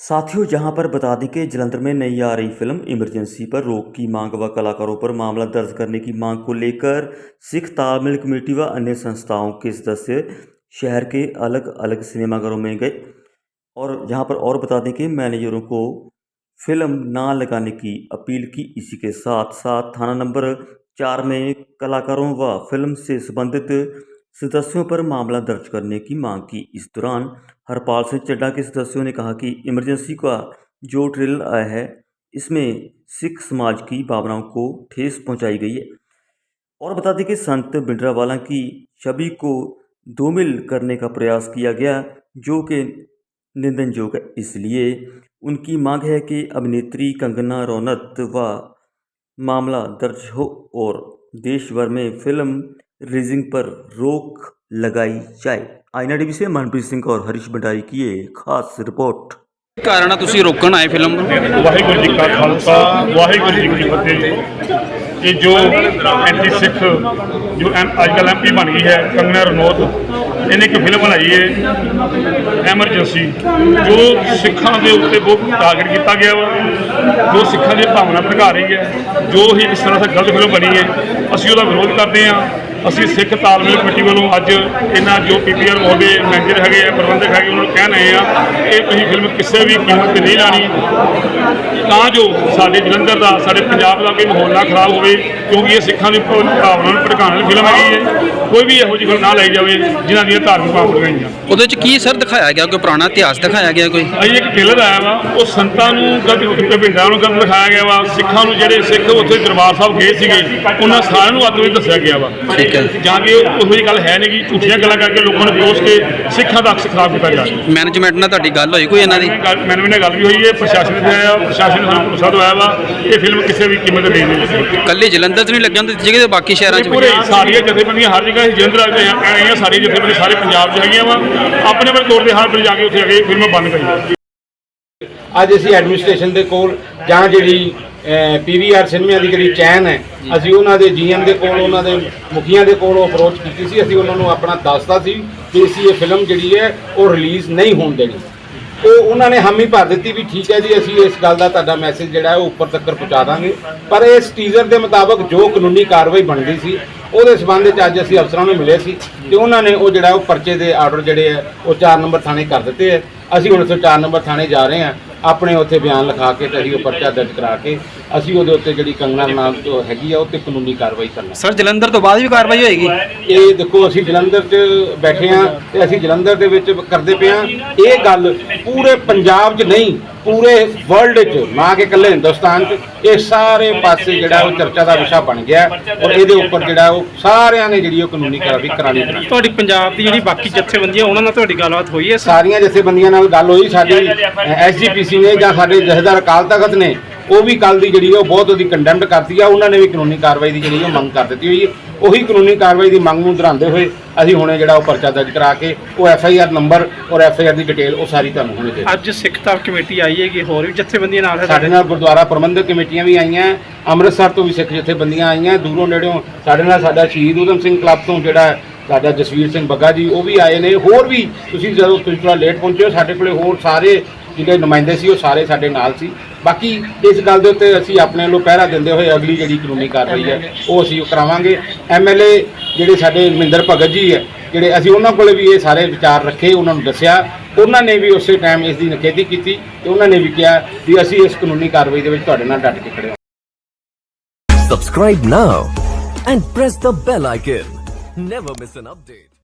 साथियों, जहाँ पर बता दें कि जलंधर में नई आ रही फ़िल्म, इमरजेंसी पर रोक की मांग व कलाकारों पर मामला दर्ज करने की मांग को लेकर सिख तालमेल कमेटी व अन्य संस्थाओं के सदस्य शहर के अलग अलग सिनेमाघरों में गए। और जहाँ पर और बता दें कि मैनेजरों को फ़िल्म ना लगाने की अपील की, इसी के साथ साथ थाना नंबर चार में कलाकारों व फ़िल्म से संबंधित सदस्यों पर मामला दर्ज करने की मांग की। इस दौरान हरपाल सिंह चड्डा के सदस्यों ने कहा कि इमरजेंसी का जो ट्रेलर आया है, इसमें सिख समाज की भावनाओं को ठेस पहुंचाई गई है। और बता दें कि संत भिंडरावाला की छवि को धूमिल करने का प्रयास किया गया, जो कि निंदनयोग है। इसलिए उनकी मांग है कि अभिनेत्री कंगना रनौत व मामला दर्ज हो और देश भर में फ़िल्म रिलीजिंग पर रोक लगाई जाए आईना टीवी से मनप्रीत सिंह और हरीश भंडारी की ये खास रिपोर्ट ਕਾਰਨ ਆ ਤੁਸੀਂ ਰੋਕਣ ਆਏ ਫਿਲਮ ਨੂੰ ਵਾਹਿਗੁਰੂ ਜੀ ਕਾ ਖਾਲਸਾ ਵਾਹਿਗੁਰੂ ਜੀ ਕੀ ਫਤਿਹ ਇਹ ਜੋ ਐਂਟੀ ਸਿੱਖ ਜੋ ਐਮ- ਅੱਜ ਕੱਲ੍ਹ ਐਮਪੀ ਬਣ ਗਈ ਹੈ ਕੰਗਨਾ ਰਣੌਤ ਇਹਨੇ ਇੱਕ ਫਿਲਮ ਬਣਾਈ ਹੈ ਐਮਰਜੈਂਸੀ ਜੋ ਸਿੱਖਾਂ ਦੇ ਉੱਤੇ ਬਹੁਤ ਟਾਰਗੇਟ ਕੀਤਾ ਗਿਆ ਵਾ ਜੋ ਸਿੱਖਾਂ ਦੀ ਭਾਵਨਾ ਭੜਕਾ ਰਹੀ ਹੈ ਜੋ ਹੀ ਇਸ ਤਰ੍ਹਾਂ ਦੀ ਗਲਤ ਫਿਲਮ ਬਣੀ ਹੈ ਅਸੀਂ ਉਹਦਾ ਵਿਰੋਧ ਕਰਦੇ ਹਾਂ। ਅਸੀਂ ਸਿੱਖ ਤਾਲਮੇਲ ਕਮੇਟੀ ਵੱਲੋਂ ਅੱਜ ਇਹਨਾਂ ਜੋ ਪੀਪੀਆਰ ਮੋਹਦੇ ਮੈਨੇਜਰ ਹੈਗੇ ਆ ਪ੍ਰਬੰਧਕ ਹੈਗੇ ਉਹਨਾਂ ਨੂੰ ਕਹਿ ਰਹੇ ਆ ਇਹ ਤੁਸੀਂ ਫਿਲਮ ਕਿਸੇ ਵੀ ਕੀਮਤ ਤੇ ਨਹੀਂ ਲਾਣੀ। ਤਾਂ ਜੋ ਸਾਡੇ ਜਲੰਧਰ ਦਾ ਸਾਡੇ ਪੰਜਾਬ ਦਾ ਕੋਈ ਮਾਹੌਲ ਨਾ ਖਰਾਬ ਹੋਵੇ ਕਿਉਂਕਿ ਇਹ ਸਿੱਖਾਂ ਦੀ ਭਾਵਨਾ ਨੂੰ ਭੜਕਾਉਣ ਵਾਲੀ ਫਿਲਮ ਹੈਗੀ ਹੈ। ਕੋਈ ਵੀ ਇਹੋ ਜਿਹੀ ਫਿਲਮ ਨਾ ਲਈ ਜਾਵੇ ਜਿਨ੍ਹਾਂ ਦੀਆਂ ਧਾਰਮਿਕ ਭਾਵਨਾਵਾਂ ਭੜਕਾਈਆਂ ਉਹਦੇ ਚ ਕੀ ਸਰ ਦਿਖਾਇਆ ਗਿਆ? ਕੋਈ ਪੁਰਾਣਾ ਇਤਿਹਾਸ ਦਿਖਾਇਆ ਗਿਆ ਕੋਈ? ਅਜੇ ਇੱਕ ਟ੍ਰੇਲਰ ਆਇਆ ਵਾ ਉਹ ਸੰਤਾਂ ਨੂੰ ਗਲਤ ਭਿੰਡਾਂ ਨੂੰ ਗਲਤ ਦਿਖਾਇਆ ਗਿਆ ਵਾ। ਸਿੱਖਾਂ ਨੂੰ ਜਿਹੜੇ ਸਿੱਖ ਉੱਥੇ ਦਰਬਾਰ ਸਾਹਿਬ ਗਏ ਸੀਗੇ ਉਹਨਾਂ ਸਾਰਿਆਂ ਨੂੰ ਅੱਤ ਵਿੱਚ ਦੱਸਿਆ ਗਿਆ ਵਾ। ਠੀਕ ਹੈ। ਜਾਂ ਕਿ ਉਹੋ ਜਿਹੀ ਗੱਲ ਹੈ ਨਹੀਂ ਕਿ ਝੂਠੀਆਂ ਗੱਲਾਂ ਕਰਕੇ ਲੋਕਾਂ ਨੂੰ ਕੋਸ ਕੇ ਸਿੱਖਾਂ ਦਾ ਅਕਸ ਖਰਾਬ ਕੀਤਾ ਜਾ ਰਿਹਾ। ਮੈਨੇਜਮੈਂਟ ਨਾਲ ਤੁਹਾਡੀ ਗੱਲ ਹੋਈ ਕੋਈ ਇਹਨਾਂ ਦੀ? ਮੈਨੂੰ ਵੀ ਨਾਲ ਗੱਲ ਵੀ ਹੋਈ ਹੈ ਪ੍ਰਸ਼ਾਸਨ ਦੇ ਆਇਆ ਪ੍ਰਸ਼ਾਸਨ ਨੇ ਸਾਨੂੰ ਦਵਾਇਆ ਵਾ ਇਹ ਫਿਲਮ ਕਿਸੇ ਵੀ ਕੀਮਤ ਤੇ ਨਹੀਂ ਲੱਗੀ। ਕੱਲੇ ਜਲੰਧਰ ਚ ਨਹੀਂ ਲੱਗਣ ਦਿੱਤੀ ਜਗ੍ਹਾ ਤੇ ਬਾਕੀ ਸ਼ਹਿਰਾਂ ਚ ਵੀ ਪੂਰੇ ਸਾਰੀਆਂ ਜਥੇਬੰਦੀਆਂ ਹਰ ਜਗ੍ਹਾ ਜਲੰਧਰ ਆ ਆਈਆਂ ਸਾਰੀਆਂ ਜਥੇਬੰਦੀਆਂ ਸਾਰੇ ਪੰਜਾਬ 'ਚ ਹੈਗੀਆਂ ਵਾ। ਆਪਣੇ ਆਪਣੇ ਤੌਰ ਤੇ ਹਰ ਪਿੰਡ ਜਾ ਕੇ ਉੱਥੇ ਅਗੇ ਫਿਲਮ ਬੰਦ ਕਰੀ। ਅੱਜ ਅਸੀਂ ਐਡਮਿਨਿਸਟ੍ਰੇਸ਼ਨ ਦੇ ਕੋਲ ਜਾਂ ਜਿਹੜੀ ਪੀਵੀਆਰ ਸਿਨੇਮਾ ਦੀ ਜਿਹੜੀ ਚੈਨ ਹੈ ਅਸੀਂ ਉਹਨਾਂ ਦੇ ਜੀਐਮ ਦੇ ਕੋਲ ਉਹਨਾਂ ਦੇ ਮੁਖੀਆਂ ਦੇ ਕੋਲ ਅਪਰੋਚ ਕੀਤੀ ਸੀ। ਅਸੀਂ ਉਹਨਾਂ ਨੂੰ ਆਪਣਾ ਦੱਸਤਾ ਸੀ ਕਿ ਅਸੀਂ ਇਹ ਫਿਲਮ ਜਿਹੜੀ ਹੈ ਉਹ ਰਿਲੀਜ਼ ਨਹੀਂ ਹੋਣ ਦੇਣੀ। ਉਹ ਉਹਨਾਂ ਨੇ ਹਾਮੀ ਭਰ ਦਿੱਤੀ ਵੀ ਠੀਕ ਹੈ ਜੀ ਅਸੀਂ ਇਸ ਗੱਲ ਦਾ ਤੁਹਾਡਾ ਮੈਸੇਜ ਜਿਹੜਾ ਹੈ ਉਹ ਉੱਪਰ ਤੱਕ ਪਹੁੰਚਾ ਦਾਂਗੇ। ਪਰ ਇਸ ਟੀਜ਼ਰ ਦੇ ਮੁਤਾਬਕ ਜੋ ਕਾਨੂੰਨੀ ਕਾਰਵਾਈ ਬਣਦੀ ਸੀ ਉਹਦੇ ਸਬੰਧ ਵਿੱਚ ਅੱਜ ਅਸੀਂ ਅਫਸਰਾਂ ਨੂੰ ਮਿਲੇ ਸੀ ਤੇ ਉਹਨਾਂ ਨੇ ਉਹ ਜਿਹੜਾ ਉਹ ਪਰਚੇ ਦੇ ਆਰਡਰ ਜਿਹੜੇ ਆ ਉਹ 4 ਨੰਬਰ ਥਾਣੇ ਕਰ ਦਿੱਤੇ ਹੈ। ਅਸੀਂ ਹੁਣ ਉੱਥੇ 4 ਨੰਬਰ ਥਾਣੇ ਜਾ ਰਹੇ ਹਾਂ। ਆਪਣੇ ਉੱਥੇ ਬਿਆਨ ਲਿਖਾ ਕੇ ਤੇ ਅਸੀਂ ਉਹ ਪਰਚਾ ਦਰਜ ਕਰਾ ਕੇ ਅਸੀਂ ਉਹਦੇ ਉੱਤੇ ਜਿਹੜੀ ਕੰਗਨਾ ਨਾਲ ਜੋ ਹੈਗੀ ਆ ਉਹ ਤੇ ਕਾਨੂੰਨੀ ਕਾਰਵਾਈ ਕਰਨਾ। ਸਰ ਜਲੰਧਰ ਤੋਂ ਬਾਅਦ ਵੀ ਕਾਰਵਾਈ ਹੋਏਗੀ? ਇਹ ਦੇਖੋ ਅਸੀਂ ਜਲੰਧਰ 'ਚ ਬੈਠੇ ਆ ਤੇ ਅਸੀਂ ਜਲੰਧਰ ਦੇ ਵਿੱਚ ਕਰਦੇ ਪਏ ਆ। ਇਹ ਗੱਲ ਪੂਰੇ ਪੰਜਾਬ 'ਚ ਨਹੀਂ ਪੂਰੇ ਵਰਲਡ 'ਚ ਨਾ ਕਿ ਇਕੱਲੇ ਹਿੰਦੁਸਤਾਨ 'ਚ। ਇਹ ਸਾਰੇ ਪਾਸੇ ਜਿਹੜਾ ਉਹ ਚਰਚਾ ਦਾ ਵਿਸ਼ਾ ਬਣ ਗਿਆ ਔਰ ਇਹਦੇ ਉੱਪਰ ਜਿਹੜਾ ਉਹ ਸਾਰਿਆਂ ਨੇ ਜਿਹੜੀ ਉਹ ਕਾਨੂੰਨੀ ਕਾਰਵਾਈ ਕਰਾਣੀ ਪੈਣੀ ਤੁਹਾਡੀ ਪੰਜਾਬ ਦੀ ਜਿਹੜੀ ਬਾਕੀ ਜਥੇਬੰਦੀਆਂ ਉਹਨਾਂ ਨਾਲ ਤੁਹਾਡੀ ਗੱਲਬਾਤ ਹੋਈ ਹੈ ਸਾਰੀਆਂ ਜਥੇਬੰਦੀਆਂ ਨਾਲ ਗੱਲ ਹੋਈ ਸਾਡੀ ਐਸਜੀਪੀਸੀ ਨੇ ਜਾਂ ਸਾਡੇ ਜਥੇਦਾਰ ਅਕਾਲ ਤਖਤ ਨੇ ਉਹ ਵੀ ਕੱਲ ਦੀ ਜਿਹੜੀ ਉਹ ਬਹੁਤ ਉਹਦੀ ਕੰਡੈਮਡ ਕਰਤੀ ਆ। ਉਹਨਾਂ ਨੇ ਵੀ ਕਾਨੂੰਨੀ ਕਾਰਵਾਈ ਦੀ ਜਿਹੜੀ ਉਹ ਮੰਗ ਕਰ ਦਿੱਤੀ ਹੋਈ ਹੈ ਉਹੀ ਕਾਨੂੰਨੀ ਕਾਰਵਾਈ ਦੀ ਮੰਗ ਨੂੰ ਦਰਾਉਂਦੇ ਹੋਏ ਅਸੀਂ ਹੁਣੇ ਜਿਹੜਾ ਉਹ ਪਰਚਾ ਦਰਜ ਕਰਾ ਕੇ ਉਹ ਐਫ ਆਈ ਆਰ ਨੰਬਰ ਔਰ ਐਫ ਆਈ ਆਰ ਦੀ ਡਿਟੇਲ ਉਹ ਸਾਰੀ ਤੁਹਾਨੂੰ ਹੁਣੇ ਦੇ ਅੱਜ ਸਿੱਖ ਧਰਮ ਕਮੇਟੀ ਆਈ ਹੈਗੀ ਹੋਰ ਵੀ ਜਥੇਬੰਦੀਆਂ ਨਾਲ ਸਾਡੇ ਨਾਲ ਗੁਰਦੁਆਰਾ ਪ੍ਰਬੰਧਕ ਕਮੇਟੀਆਂ ਵੀ ਆਈਆਂ ਅੰਮ੍ਰਿਤਸਰ ਤੋਂ ਵੀ ਸਿੱਖ ਜਥੇਬੰਦੀਆਂ ਆਈਆਂ ਦੂਰੋਂ ਨੇੜਿਓਂ ਸਾਡੇ ਨਾਲ ਸਾਡਾ ਸ਼ਹੀਦ ਊਧਮ ਸਿੰਘ ਕਲੱਬ ਤੋਂ ਜਿਹੜਾ ਸਾਡਾ ਜਸਵੀਰ ਸਿੰਘ ਬੱਗਾ ਜੀ ਉਹ ਵੀ ਆਏ ਨੇ। ਹੋਰ ਵੀ ਤੁਸੀਂ ਜਦੋਂ ਤੁਸੀਂ ਥੋੜਾ ਲੇਟ ਪਹੁੰਚੇ ਹੋ ਸਾਡੇ ਕੋਲੇ ਹੋਰ ਸਾਰੇ ਜਿਹੜੇ ਨੁਮਾਇੰਦੇ ਸੀ ਉਹ ਸਾਰੇ ਸਾਡੇ ਨਾਲ ਸੀ। ਬਾਕੀ ਇਸ ਗੱਲ ਦੇ ਉੱਤੇ ਅਸੀਂ ਆਪਣੇ ਵੱਲੋਂ ਪਹਿਰਾ ਦਿੰਦੇ ਹੋਏ ਅਗਲੀ ਜਿਹੜੀ ਕਾਨੂੰਨੀ ਕਾਰਵਾਈ ਹੈ, ਉਹ ਅਸੀਂ ਉਹ ਕਰਾਵਾਂਗੇ ਐਮਐਲਏ ਜਿਹੜੇ ਸਾਡੇ ਮਹਿੰਦਰ ਭਗਤ ਜੀ ਹੈ, ਜਿਹੜੇ ਅਸੀਂ ਉਹਨਾਂ ਕੋਲੇ ਵੀ ਇਹ ਸਾਰੇ ਵਿਚਾਰ ਰੱਖੇ, ਉਹਨਾਂ ਨੂੰ ਦੱਸਿਆ ਉਹਨਾਂ ਨੇ ਵੀ ਉਸੇ ਟਾਈਮ ਇਸ ਦੀ ਨਿਖੇਧੀ ਕੀਤੀ ਤੇ ਉਹਨਾਂ ਨੇ ਵੀ ਕਿਹਾ ਵੀ ਅਸੀਂ ਇਸ ਕਾਨੂੰਨੀ ਕਾਰਵਾਈ ਦੇ ਵਿੱਚ ਤੁਹਾਡੇ ਨਾਲ ਡਟ ਕੇ ਖੜੇ ਹਾਂ Subscribe now and press the bell icon. Never miss an update.